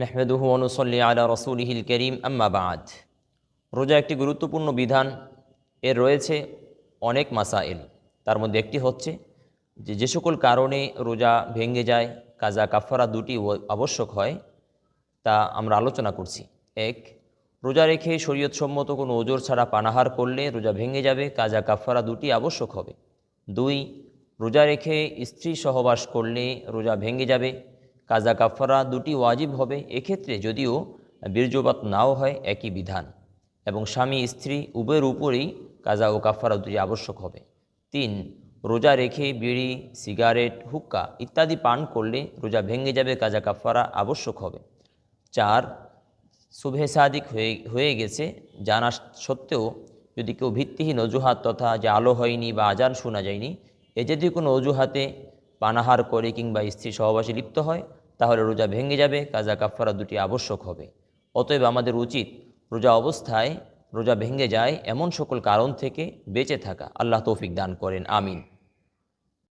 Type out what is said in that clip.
নেহমেদুহু অনুসল্লি আলা রসুলহিল করিম আম্মা বাদ রোজা একটি গুরুত্বপূর্ণ বিধান। এর রয়েছে অনেক মাসাইল। তার মধ্যে একটি হচ্ছে যে যে সকল কারণে রোজা ভেঙে যায়, কাজা কাফারা দুটি আবশ্যক হয়, তা আমরা আলোচনা করছি। এক, রোজা রেখে শরীয়তসম্মত কোনো ওজোর ছাড়া পানাহার করলে রোজা ভেঙে যাবে, কাজা কাফারা দুটি আবশ্যক হবে। দুই, রোজা রেখে স্ত্রী সহবাস করলে রোজা ভেঙে যাবে কাজা কাফারা দুটি ওয়াজিব হবে। এক্ষেত্রে যদিও বীর্যপাত নাও হয়, একই বিধান। এবং স্বামী, স্ত্রী উভয়ের উপরেই কাজা ও কাফারা দুটি আবশ্যক হবে। তিন, রোজা রেখে বিড়ি, সিগারেট, হুক্কা ইত্যাদি পান করলে রোজা ভেঙে যাবে, কাজা কাফারা আবশ্যক হবে। চার শুভে সাদিক হয়ে হয়ে গেছে, জানা সত্ত্বেও যদি কেউ ভিত্তিহীন অজুহাত তথা যে আলো হয়নি বা আজান শোনা যায়নি, এ যদি কোনো অজুহাতে পানাহার করে কিংবা স্ত্রী সহবাসে লিপ্ত হয় তাহলে রোজা ভেঙে যাবে, কাজা কাফারা দুটি আবশ্যক হবে। অতএব আমাদের উচিত রোজা অবস্থায় রোজা ভেঙে যায় এমন সকল কারণ থেকে বেঁচে থাকা। আল্লাহ তৌফিক দান করেন, আমিন।